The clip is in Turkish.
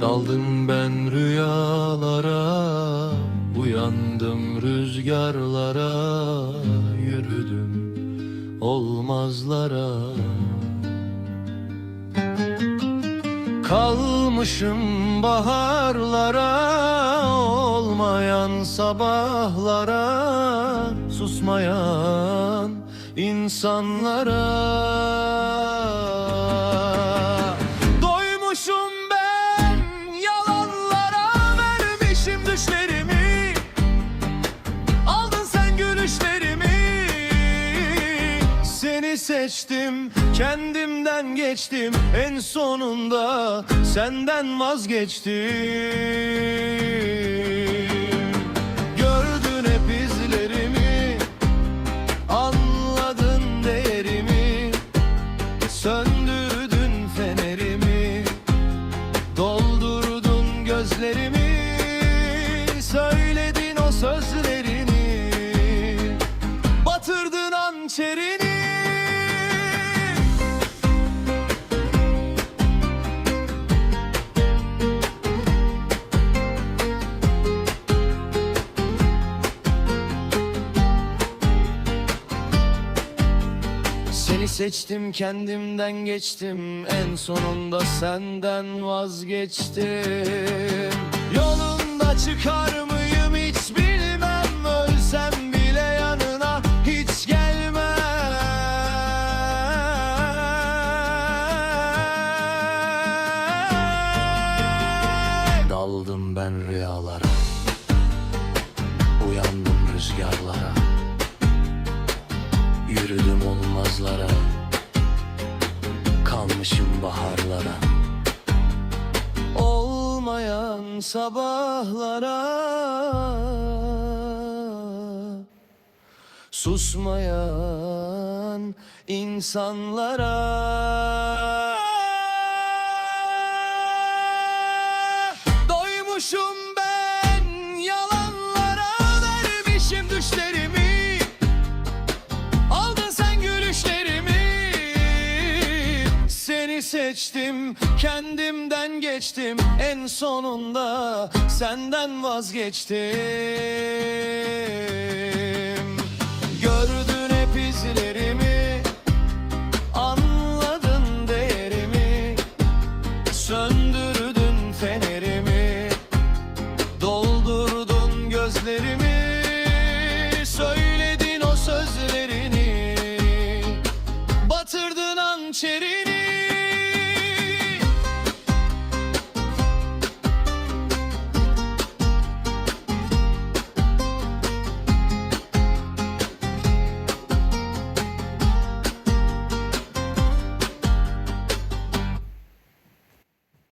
Daldım ben rüyalara Uyandım rüzgarlara Yürüdüm olmazlara. Kalmışım baharlara Olmayan sabahlara Susmayan insanlara seçtim kendimden geçtim. En sonunda senden vazgeçtim. Gördün hep izlerimi Anladın değerimi. Söndürdün fenerimi Doldurdun gözlerimi. Söyledin o sözlerini Seni seçtim kendimden geçtim. En sonunda senden vazgeçtim. Yolunda çıkar mıyım hiç bilmem. Ölsem bile yanına hiç gelmem. Daldım ben rüyalara. Uyandım rüzgarlara olmazlara Kalmışım baharlara. Olmayan sabahlara Susmayan insanlara. Doymuşum ben yalanlara Vermişim düşlerimi seçtim Kendimden geçtim En sonunda senden vazgeçtim. Gördün hep izlerimi Anladın değerimi Söndürdün fenerimi Doldurdun gözlerimi Söyledin o sözlerini Batırdın hançerini.